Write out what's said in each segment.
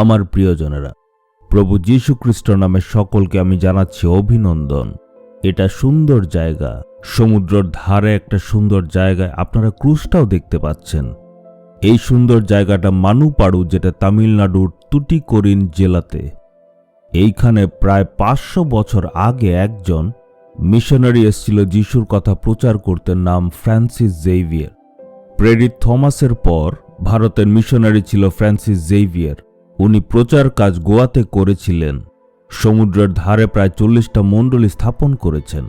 আমার প্রিয়জনেরা, প্রভু যীশু খ্রিস্ট নামে সকলকে আমি জানাচ্ছি অভিনন্দন। এটা সুন্দর জায়গা। সমুদ্রর ধারে একটা সুন্দর জায়গায় আপনারা ক্রুশটাও দেখতে পাচ্ছেন। এই সুন্দর জায়গাটা মানুপাড়ু, যেটা তামিলনাড়ুর তুটিকোরিন জেলাতে। এইখানে প্রায় পাঁচশো বছর আগে একজন মিশনারি এসেছিল যিশুর কথা প্রচার করতে, নাম ফ্রান্সিস জেভিয়ার। প্রেরিত থমাসের পর ভারতের মিশনারি ছিল ফ্রান্সিস জেভিয়ার। উনি প্রচার কাজ গোয়াতে করেছিলেন। সমুদ্রের ধারে প্রায় চল্লিশটা মণ্ডলী স্থাপন করেছেন।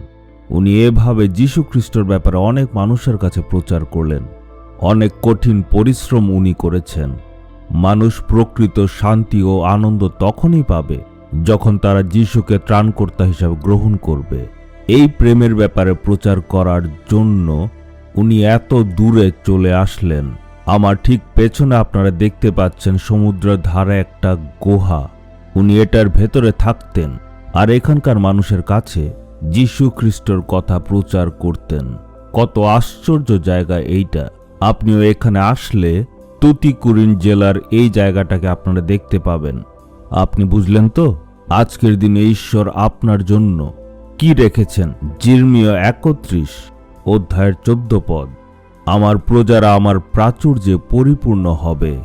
উনি এভাবে খ্রিস্টর ব্যাপারে অনেক মানুষের কাছে প্রচার করলেন। অনেক কঠিন পরিশ্রম উনি করেছেন। মানুষ প্রকৃত শান্তি ও আনন্দ তখনই পাবে যখন তারা যিশুকে ত্রাণকর্তা হিসাবে গ্রহণ করবে। এই প্রেমের ব্যাপারে প্রচার করার জন্য উনি এত দূরে চলে আসলেন। আমার ঠিক পেছনে আপনারা দেখতে পাচ্ছেন সমুদ্রের ধারে একটা গুহা। উনি এটার ভেতরে থাকতেন আর এখানকার মানুষের কাছে যীশু খ্রিস্টর কথা প্রচার করতেন। কত আশ্চর্য জায়গা এইটা। আপনিও এখানে আসলে তুতিকুরিন জেলার এই জায়গাটাকে আপনারা দেখতে পাবেন। আপনি বুঝলেন তো? আজকের দিনে ঈশ্বর আপনার জন্য কি রেখেছেন? জির্মীয় একত্রিশ, অধ্যায়ের চোদ্দ পদ। আমার প্রজারা আমার প্রাচুর্যে পরিপূর্ণ হবে।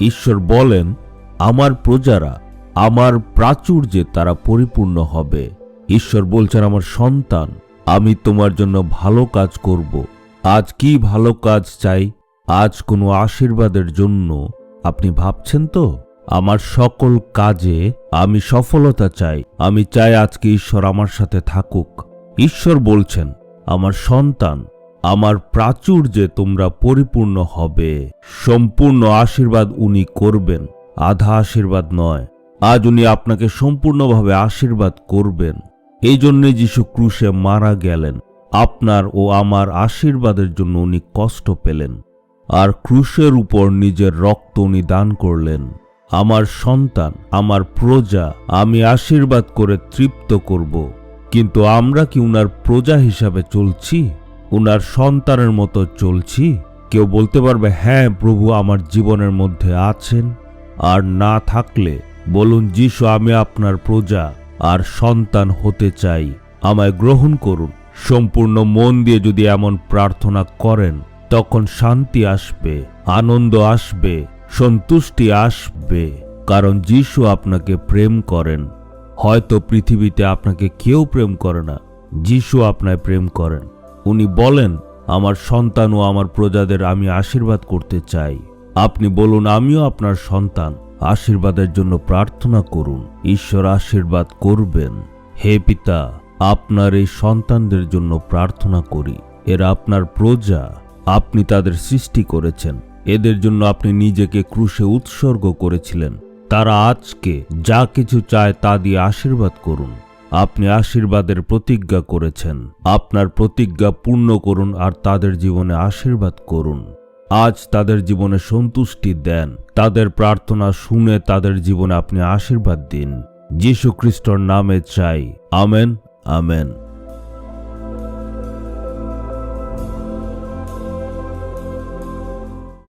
ঈশ্বর বলেন, আমার প্রজারা আমার প্রাচুর্যে তারা পরিপূর্ণ হবে। ঈশ্বর বলছেন, আমার সন্তান, আমি তোমার জন্য ভালো কাজ করব। আজ কি ভালো কাজ চাই? আজ কোনো আশীর্বাদের জন্য। আপনি ভাবছেন তো, আমার সকল কাজে আমি সফলতা চাই। আমি চাই আজকে ঈশ্বর আমার সাথে থাকুক। ঈশ্বর বলছেন, আমার সন্তান আমার প্রাচুর্যে তোমরা পরিপূর্ণ হবে। সম্পূর্ণ আশীর্বাদ উনি করবেন, আধা আশীর্বাদ নয়। আজ উনি আপনাকে সম্পূর্ণভাবে আশীর্বাদ করবেন। এই জন্যে যিশু ক্রুশে মারা গেলেন। আপনার ও আমার আশীর্বাদের জন্য উনি কষ্ট পেলেন। আর ক্রুশের উপর নিজের রক্ত উনি দান করলেন। আমার সন্তান, আমার প্রজা, আমি আশীর্বাদ করে তৃপ্ত করব। কিন্তু আমরা কি উনার প্রজা হিসাবে চলছি? উনার সন্তানের মতো চলছি। কেউ বলতে পারবে হ্যাঁ প্রভু আমার জীবনের মধ্যে আছেন। আর না থাকলে, বলুন, যিশু, আমি আপনার প্রজা আর সন্তান হতে চাই। আমায় গ্রহণ করুন। সম্পূর্ণ মন দিয়ে যদি এমন প্রার্থনা করেন, তখন শান্তি আসবে, আনন্দ আসবে, সন্তুষ্টি আসবে। কারণ যিশু আপনাকে প্রেম করেন। হয়তো পৃথিবীতে আপনাকে কেউ প্রেম করে না, যিশু আপনায় প্রেম করেন। উনি বলেন, আমার সন্তান ও আমার প্রজাদের আমি আশীর্বাদ করতে চাই। আপনি বলুন, আমিও আপনার সন্তান। আশীর্বাদের জন্য প্রার্থনা করুন। ঈশ্বর আশীর্বাদ করবেন। হে পিতা, আপনার এই সন্তানদের জন্য প্রার্থনা করি। এরা আপনার প্রজা। আপনি তাদের সৃষ্টি করেছেন। এদের জন্য আপনি নিজেকে ক্রুশে উৎসর্গ করেছিলেন। তারা আজকে যা কিছু চায় তা দিয়ে আশীর্বাদ করুন। আপনি আশীর্বাদের প্রতিজ্ঞা করেছেন। আপনার প্রতিজ্ঞা পূর্ণ করুন আর তাদের জীবনে আশীর্বাদ করুন। আজ তাদের জীবনে সন্তুষ্টি দেন। তাদের প্রার্থনা শুনে তাদের জীবনে আপনি আশীর্বাদ দিন। যীশু খ্রিস্টর নামে চাই। Amen amen.